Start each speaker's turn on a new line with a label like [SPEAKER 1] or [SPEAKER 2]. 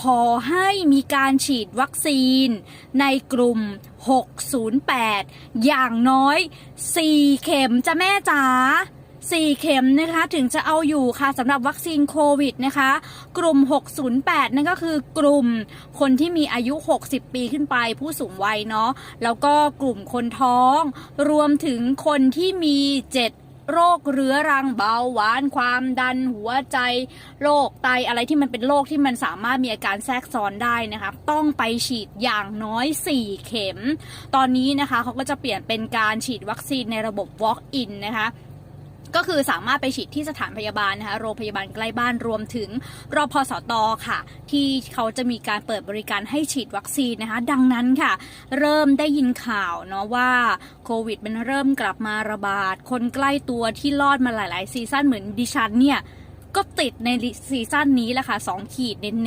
[SPEAKER 1] ขอให้มีการฉีดวัคซีน ในกลุ่ม 608 อย่างน้อย 4 เข็มจะแม่จ๋า4เข็มนะคะถึงจะเอาอยู่ค่ะสำหรับวัคซีนโควิดนะคะ กลุ่ม 608 นั่นก็คือกลุ่มคนที่มีอายุ 60 ปีขึ้นไปผู้สูงวัยเนาะแล้วก็กลุ่มคนท้อง รวมถึงคนที่มี 7 โรคเรื้อรังเบาหวาน ความดันหัวใจโรคไตอะไรที่มันเป็นโรคที่มันสามารถมีอาการแทรกซ้อนได้นะคะต้องไปฉีดอย่างน้อย 4 เข็ม ตอนนี้นะคะเขาก็จะเปลี่ยนเป็นการฉีดวัคซีนในระบบ Walk-in นะคะ ก็คือสามารถไปฉีดที่สถานพยาบาลนะคะ โรงพยาบาลใกล้บ้านรวมถึงรอพสตค่ะ ที่เขาจะมีการเปิดบริการให้ฉีดวัคซีนนะคะ ดังนั้นค่ะ เริ่มได้ยินข่าวเนาะว่าโควิด มันเริ่มกลับมาระบาด คนใกล้ตัวที่รอดมาหลาย ๆ ซีซั่นเหมือนดิฉันเนี่ย ก็ติดในซีซั่นนี้แหละค่ะสองขีดเน้นๆ